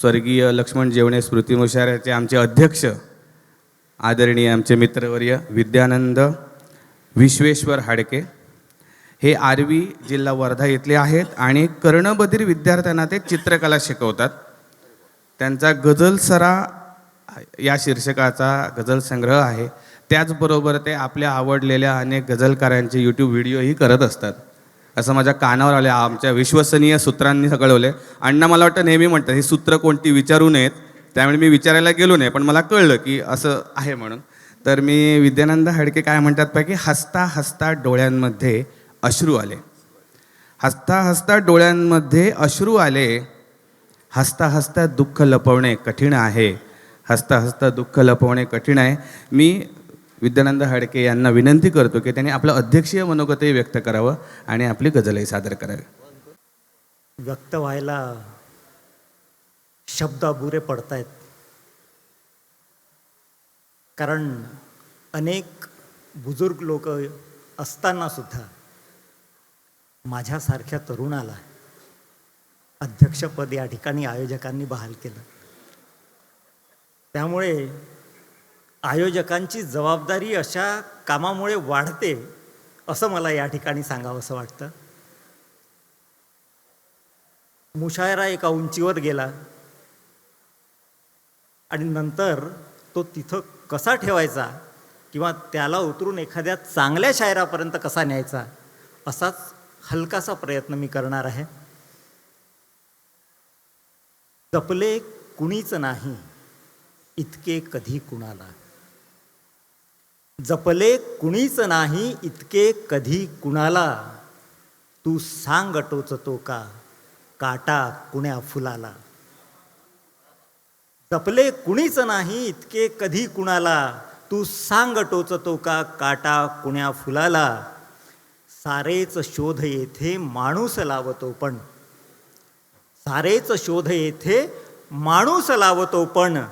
स्वर्गीय लक्ष्मण जेवणे स्मृती मुशाऱ्याचे आमचे अध्यक्ष आदरणीय आमचे मित्रवर्य विद्यानंद विश्वेश्वर हाडके. हे आरवी जिल्हा वर्धा इथले आहेत आणि कर्णबधीर विद्यार्थ्यांना ते चित्रकला शिकवतात. त्यांचा गझल सरा या शीर्षकाचा गझल संग्रह आहे. त्याचबरोबर ते आपल्या आवडलेल्या अनेक गझलकारांचे यूट्यूब व्हिडिओही करत असतात. असं माझ्या कानावर आले आमच्या विश्वसनीय सूत्रांनी कळवले अण्णा मला वाटतं नेहमी म्हणतात ही सूत्र कोणती विचारू नयेत. त्यामुळे मी विचारायला गेलो नाही पण मला कळलं की असं आहे म्हणून. तर मी विद्यानंद हडके काय म्हणतात पैकी हसता हसता डोळ्यांमध्ये अश्रू आले. हसता हसता डोळ्यांमध्ये अश्रू आले. हसता हसता दुःख लपवणे कठीण आहे. हसता हसता दुःख लपवणे कठीण आहे. मी विद्यानंद हडके यांना विनंती करतो की त्यांनी आपलं अध्यक्षीय मनोगतही व्यक्त करावं आणि आपली गझलही सादर करावी. व्यक्त व्हायला शब्द अपुरे पडतायत. कारण अनेक बुजुर्ग लोक असताना सुद्धा माझ्यासारख्या तरुणाला अध्यक्षपद या ठिकाणी आयोजकांनी बहाल केलं. त्यामुळे आयोजकांची जबाबदारी अशा कामामुळे वाढते असं मला या ठिकाणी सांगावंसं वाटतं. मुशायरा एका उंचीवर गेला. आणि नंतर तो तिथं कसा ठेवायचा किंवा त्याला उतरून एखाद्या चांगल्या शायरापर्यंत कसा न्यायचा असाच हलकासा प्रयत्न मी करणार आहे. जपले कुणीच नाही इतके कधी कुणाला? जपले कुणीच नाही इतके कधी कुणाला. तू सांग टोचतो का? काटा कुण्या फुलाला. जपले कुणीच नाही इतके कधी कुणाला. तू सांग टोचतो का? काटा कुण्या फुलाला. सारेच शोध येथे माणूस लावतो पण. सारेच शोध येथे माणूस लावतो पण.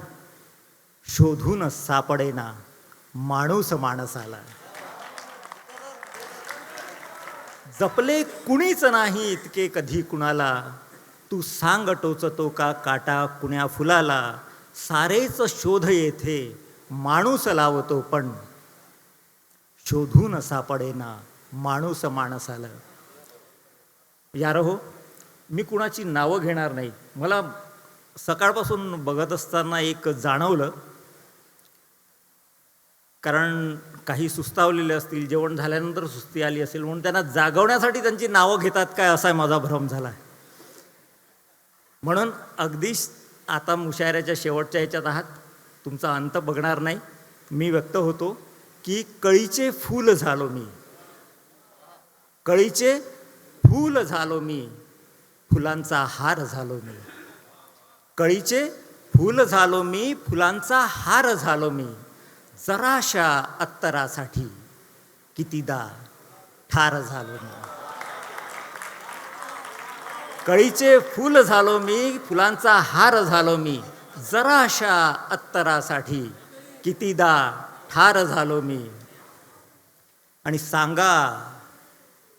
शोधून सापडेना. माणूस माणसाला जपले कुणीच नाही इतके कधी कुणाला. तू सांग टोचतो का काटा कुण्या फुलाला. सारेच शोध येथे माणूस लावतो पण. शोधून सापडेना माणूस माणसाला यार हो मी कुणाची नावं घेणार नाही. मला सकाळपासून बघत असताना एक जाणवलं. कारण काही सुस्तावलेले असतील जेवण झाल्यानंतर सुस्ती आली असेल म्हणून त्यांना जागवण्यासाठी त्यांची नावं घेतात काय असा माझा भ्रम झाला म्हणून अगदी आता मुशायऱ्याच्या शेवटच्या ह्याच्यात आहात तुमचा अंत बघणार नाही. मी व्यक्त होतो की कळीचे फूल झालो मी. कळीचे फूल झालो मी. फुलांचा हार झालो मी. कळीचे फूल झालो मी फुलांचा हार झालो मी. जराशा अत्तरासाठी कितीदा ठार झालो मी. कळीचे फूल झालो मी फुलांचा हार झालो मी. जराशा अत्तरासाठी कितीदा ठार झालो मी. आणि सांगा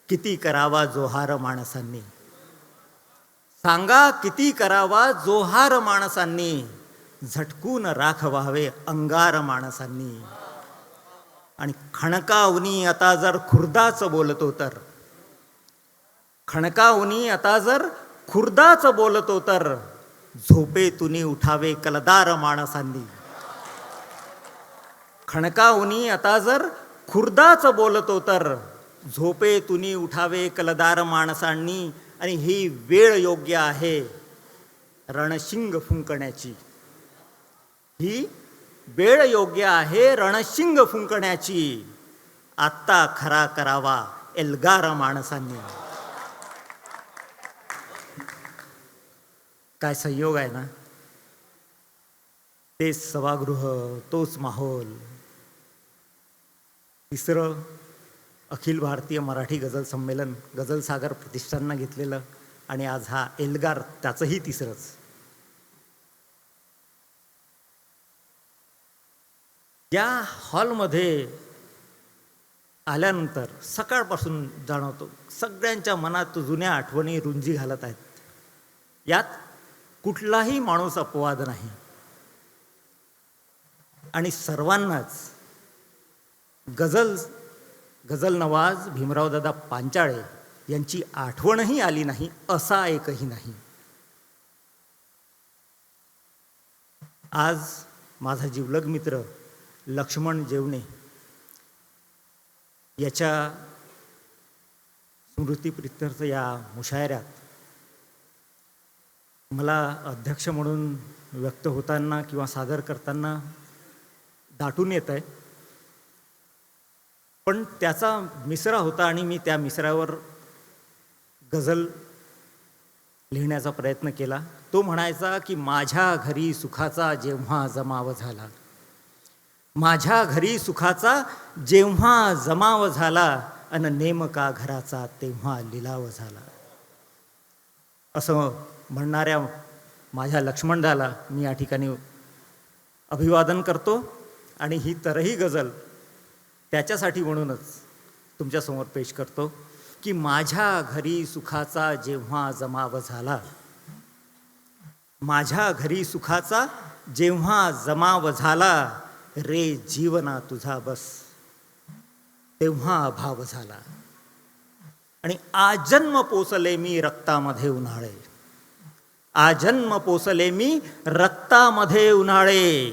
किती करावा जोहार माणसांनी? सांगा किती करावा जोहार माणसांनी? झटकून राख व्हावे अंगार माणसांनी. आणि खणकावनी आता जर खुर्दाच बोलतो तर. खणकावनी आता जर खुर्दाच बोलतो तर. झोपेतून उठावे कलदार माणसांनी. खणकावनी आता जर खुर्दाच बोलतो तर. झोपेतून उठावे कलदार माणसांनी. आणि ही वेळ योग्य आहे. रणशिंग फुंकण्याची. ही वेळ योग्य आहे रणशिंग फुंकण्याची. आत्ता खरा करावा एल्गार माणसांनी. काय संयोग आहे ना? तेच सभागृह तोच माहोल. तिसरं अखिल भारतीय मराठी गझल संमेलन गझल सागर प्रतिष्ठाननं घेतलेलं आणि आज हा एल्गार त्याचंही तिसरंच. या हॉलमध्ये आल्यानंतर सकाळपासून जाणवतो. सगळ्यांच्या मनात जुन्या आठवणी रुंजी घालत आहेत. यात कुठलाही माणूस अपवाद नाही. आणि सर्वांनाच गझल गझल नवाज भीमरावदादा पांचाळे यांची आठवणही आली नाही असा एकही नाही. आज माझा जिवलग मित्र लक्ष्मण जेवणे याच्या स्मृतीप्रित्यर्थ या मुशायऱ्यात मला अध्यक्ष म्हणून व्यक्त होताना किंवा सादर करताना दाटून येत आहे. पण त्याचा मिसरा होता आणि मी त्या मिसरावर गझल लिहिण्याचा प्रयत्न केला. तो म्हणायचा की माझ्या घरी सुखाचा जेव्हा जमाव झाला माझ्या घरी सुखाचा जेव्हा जमाव झाला अन नेमका घराचा तेव्हा लिलाव झाला. असं म्हणणाऱ्या माझ्या लक्ष्मणदाला मी या ठिकाणी अभिवादन करतो आणि ही तरही गझल त्याच्यासाठी म्हणूनच तुमच्यासमोर पेश करतो की माझ्या घरी सुखाचा जेव्हा जमाव झाला माझ्या घरी सुखाचा जेव्हा जमाव झाला रे जीवना तुझा बस. तेव्हा अभाव झाला. आणि आजन्म पोचले मी रक्तामध्ये उन्हाळे. आजन्म पोचले मी रक्तामध्ये उन्हाळे.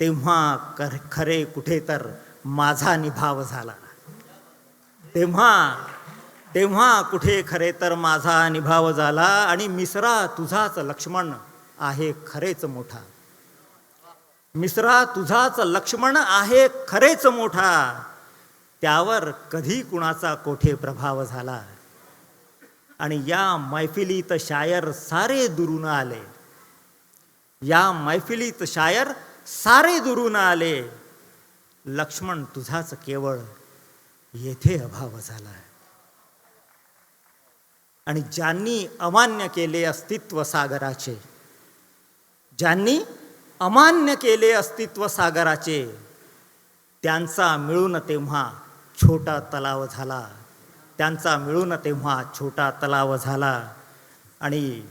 तेव्हा खरे कुठे तर माझा निभाव झाला. तेव्हा तेव्हा कुठे खरे तर माझा निभाव झाला आणि मिसरा तुझाच लक्ष्मण आहे खरेच मोठा. मिसरा तुझाच लक्ष्मण आहे खरेच मोठा. त्यावर कधी कुणाचा कोठे प्रभाव झाला? आणि या मैफिलीत शायर सारे दुरून आले. या मैफिलीत शायर सारे दुरून आले. लक्ष्मण तुझाच केवळ येथे अभाव झाला. आणि ज्यांनी अमान्य केले अस्तित्व सागराचे ज्यांनी अमान्य केले अस्तित्व सागराचे त्यांचा मिळून तेव्हा छोटा तलाव झाला. त्यांचा मिळून तेव्हा छोटा तलाव झाला. आणि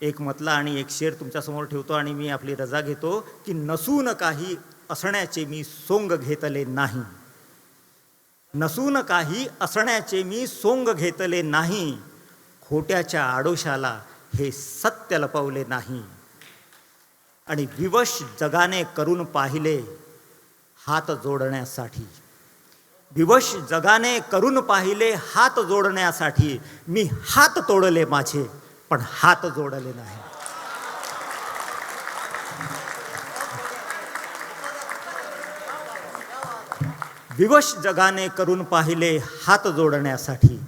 एक मतला आणि एक शेर तुमच्यासमोर ठेवतो आणि मी आपली रजा घेतो की नसून काही असण्याचे मी सोंग घेतले नाही. नसून काही असण्याचे मी सोंग घेतले नाही. खोट्याच्या आडोशाला हे सत्य लपवले नाही. आणि विवश जगाने करून पाहिले हात जोडण्यासाठी. विवश जगाने करून पाहिले हात जोडण्यासाठी. मी हात तोडले माझे पण हात जोडले नाही. विवश जगाने करून पाहिले हात जोडण्यासाठी.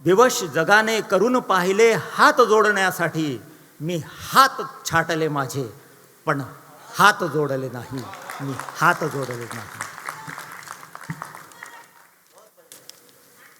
विवश जगाने करून पाहिले हात जोडण्यासाठी. मी हात छाटले माझे पण हात जोडले नाही. मी हात जोडले नाही.